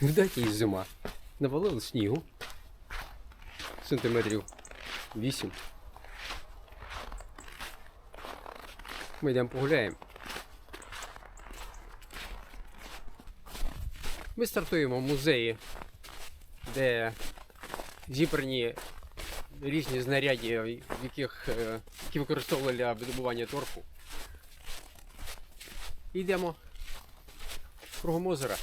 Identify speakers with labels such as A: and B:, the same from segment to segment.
A: Видать, їй зима. Навалило снігу. Сантиметрів 8. Ми йдемо погуляємо. Ми стартуємо в музеї, де зібрані різні знаряддя, яких, е, які використовували для видобування торфу. Йдемо кругом озера.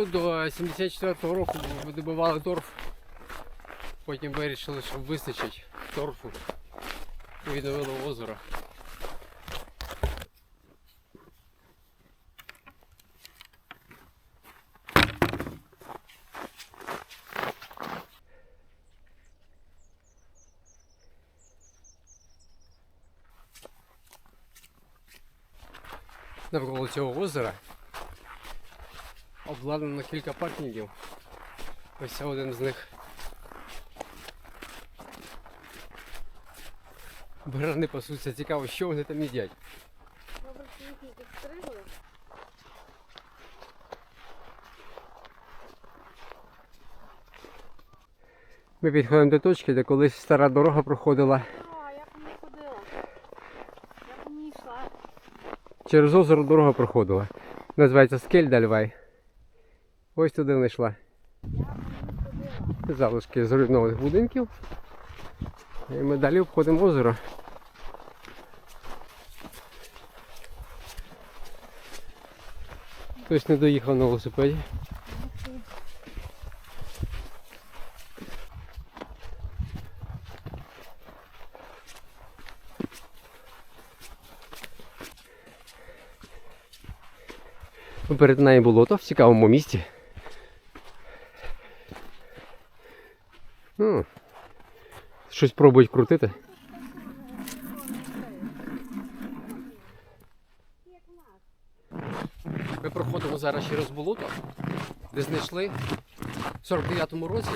A: Тут до 74-го року видобували торф. Потім вирішили, що вистачить торфу. І відновили озеро. Навколо цього озера обладнано кілька паркінгів. Ось це один з них. Барани пасуться, цікаво, що вони там їдять. Ми підходимо до точки, де колись стара дорога проходила
B: А, як мені ходила? Як мені йшла?
A: через озеро дорога проходила. Називається Скельдальвай. Ось туди вона? Залишки зруйнованих будинків. І ми далі обходимо озеро. Хтось не доїхав на велосипеді. Перед нею болото в цікавому місці. Ну, щось пробують крутити. Ми проходимо зараз через болото, де знайшли в 49-му році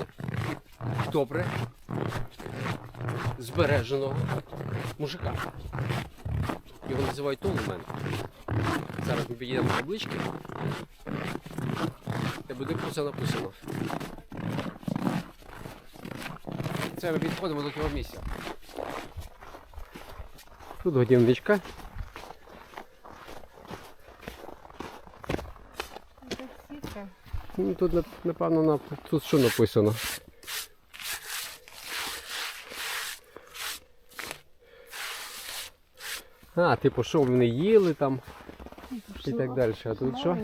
A: добре збереженого мужика. Його називають Толумен. Зараз ми підійдемо таблички, де буде про це написано. Це ми підходимо до того місця. Тут годівничка. Ну, тут, напевно, на... тут що написано? А, типу, що вони їли там і так далі. А тут що?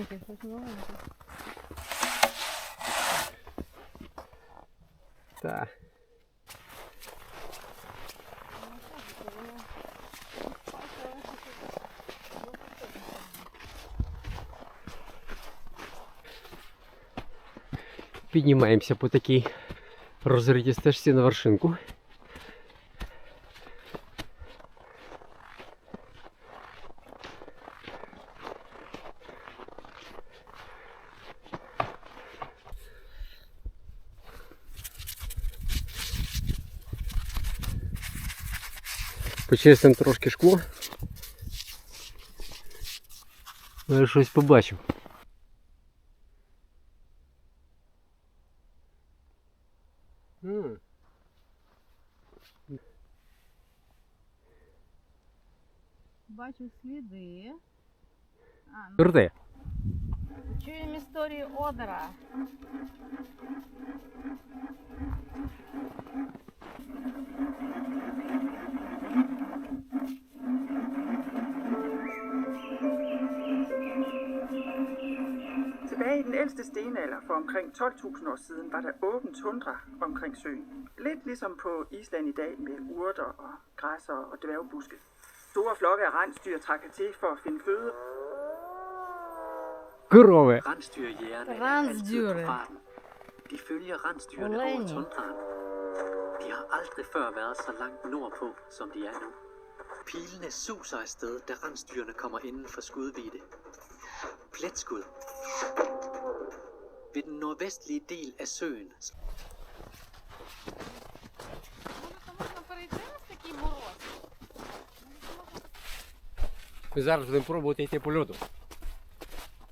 A: Так. Піднімаємося по такій розритій стежці на вершинку. Почистимо трошки шкло. Ну, Я щось побачив.
B: Бачу сліди. А, ну,
A: Верти.
B: чуємо історію Одера.
C: Tilbage i den ældste stenalder for omkring 12.000 år siden var der åben tundra omkring søen. Lidt ligesom på Island i dag med urter og græsser og dværgbuske. Store flokke af rensdyr trækker til for at finde føde.
A: Kurve.
D: Rensdyrjægerne er altid på farten. De følger rensdyrene over tundraen. De har aldrig før været så langt nordpå, som de er nu. Pilene suser afsted, da rensdyrene kommer inden for skudvidde. Pletskud. Ved den nordvestlige del af søen
A: Ми зараз будемо пробувати йти по льоду.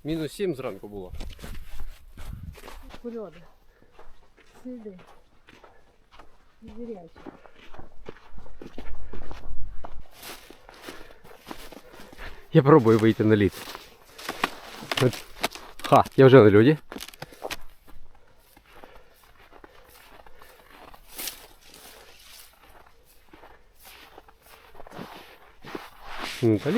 A: Мінус 7 зранку було.
B: Польоти. Сиди. Звірячі.
A: Я пробую вийти на лід. Ха, я вже на льоді. Ну, та.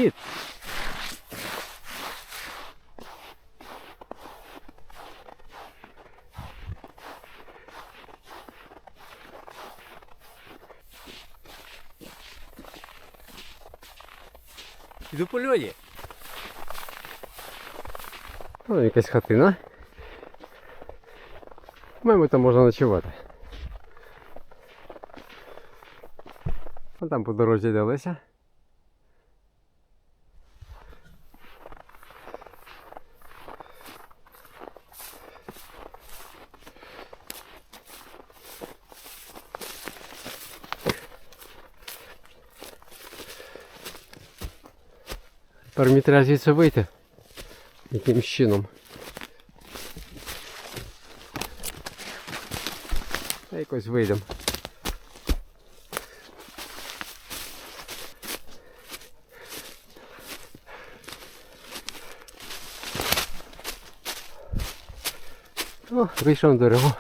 A: Іду по льоді. Ну, якась хатина. Маємо там можна ночувати. А там по дорозі йде. Тепер треба звідси вийти. Яким чином? Та якось вийдемо. О, вийшов на дорогу.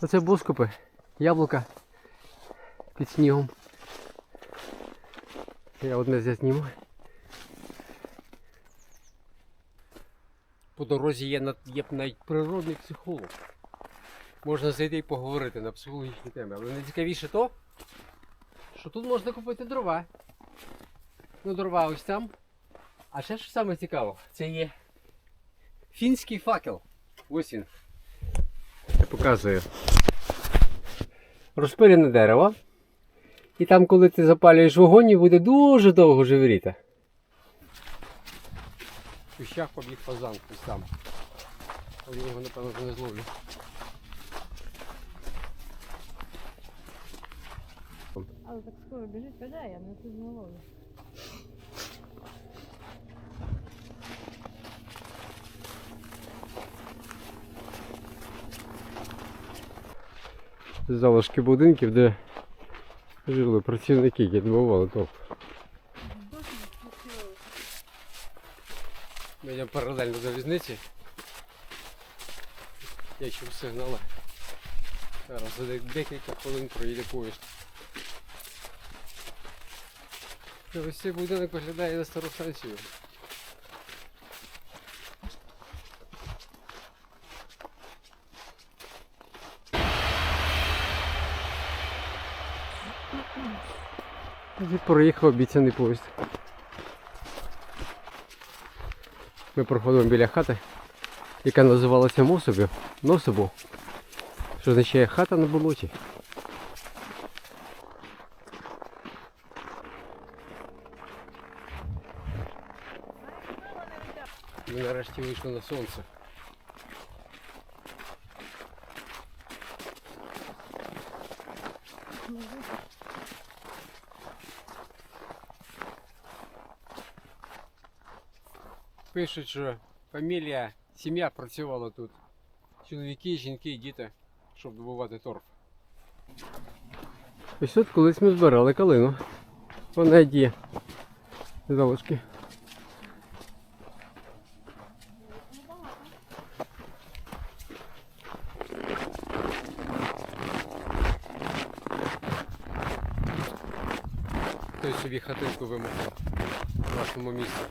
A: Оце бускупи, яблука під снігом. Я одне зазніму. По дорозі є, є навіть природний психолог. Можна зайти і поговорити на психологічні теми. Але найцікавіше то, що тут можна купити дрова. Ну, дрова ось там. А ще що саме цікаво, це є фінський факел. Ось він. Я показую. Розпилене дерево. І там, коли ти запалюєш вогонь, буде дуже довго живріти. В кущах побіг фазан ось там. Але я його, напевно, не зловлю.
B: Але так скоро біжить, каже, я не тут не ловлю.
A: Залишки будинків, де жили працівники, які відбували топ. Ми йдемо паралельно залізниці. Я чув сигнали. Зараз за декілька хвилин проїде поїзд. Ось цей будинок виглядає на стару станцію. І проїхав обіцяний поїзд. Ми проходимо біля хати, яка називалася Мособів, Нособу, що означає хата на болоті. Ми нарешті вийшли на сонце. Пишуть, що фамілія, сім'я працювала тут. Чоловіки, жінки діти, щоб добувати торф. Ось тут колись ми збирали калину. Вона є. Залишки. Хтось собі хатинку вимогав в нашому місці.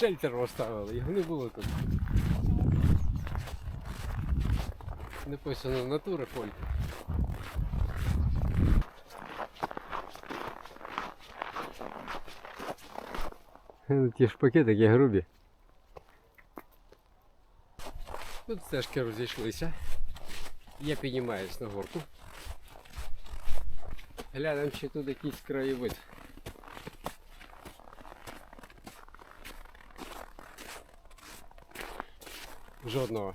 A: Шельтер розставили, його не було тут. Написано натура фольк. Ну, Ті ж пакети такі грубі. Тут стежки розійшлися. Я піднімаюсь на горку. Глянемо, чи тут якийсь краєвид. Жодного.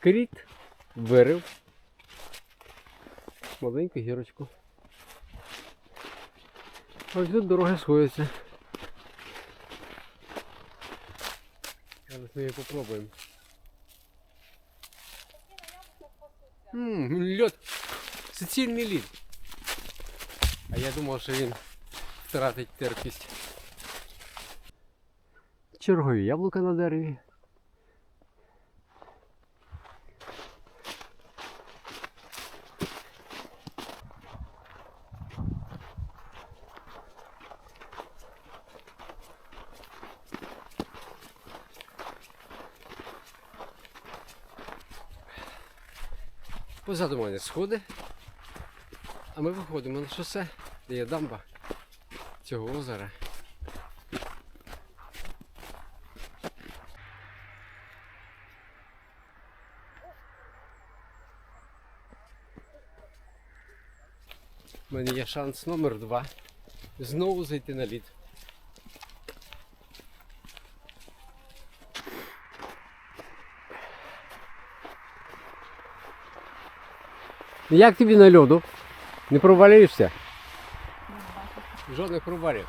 A: Кріт вирив маленьку гірочку. Ось тут дороги сходяться. Зараз ми її попробуємо. Ммм, льод. Суцільний лід. А я думав, що він втратить терпість. Чергові яблука на дереві. Позаду мене сходи. А ми виходимо на шосе, де є дамба цього озера. У мене є шанс номер два. Знову зайти на лід. Як тобі на льоду? Не провалюєшся? Жодних провалів.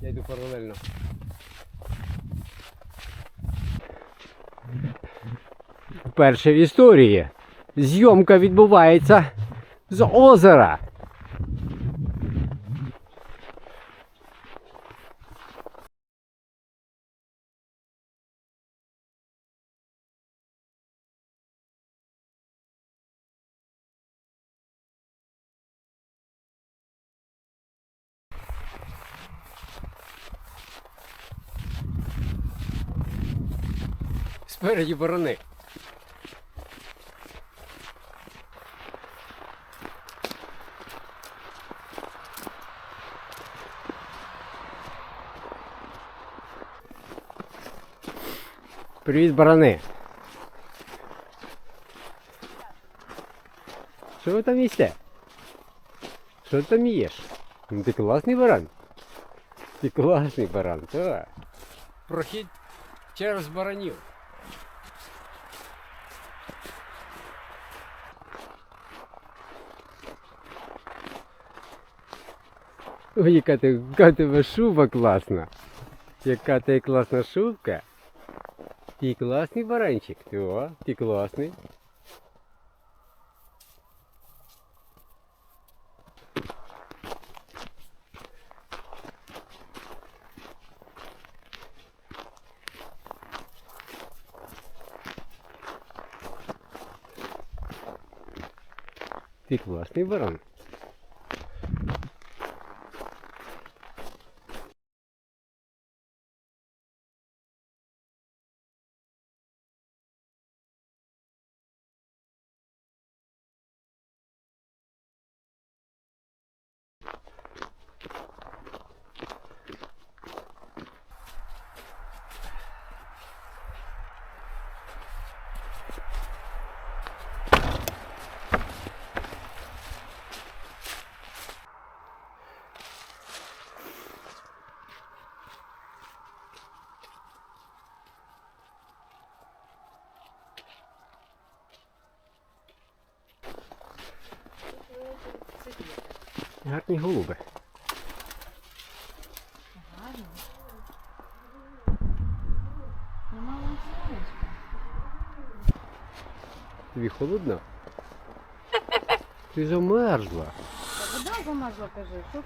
A: Я йду паралельно. Перше в історії. Зйомка відбувається з озера. Спереді борони. Привіт, барани. Що ви там їсте? Що ти там їш? Ну, ти класний баран. Ти класний баран, так. Прохід через баранів. Ой, яка ти, яка тебе шуба класна. Яка ти класна шубка. Ти класний баранчик. Ти, О, ти класний. Ти класний баран. Верхні голуби. Тобі холодно? Ти замерзла.
B: Вода замерзла, кажи. Що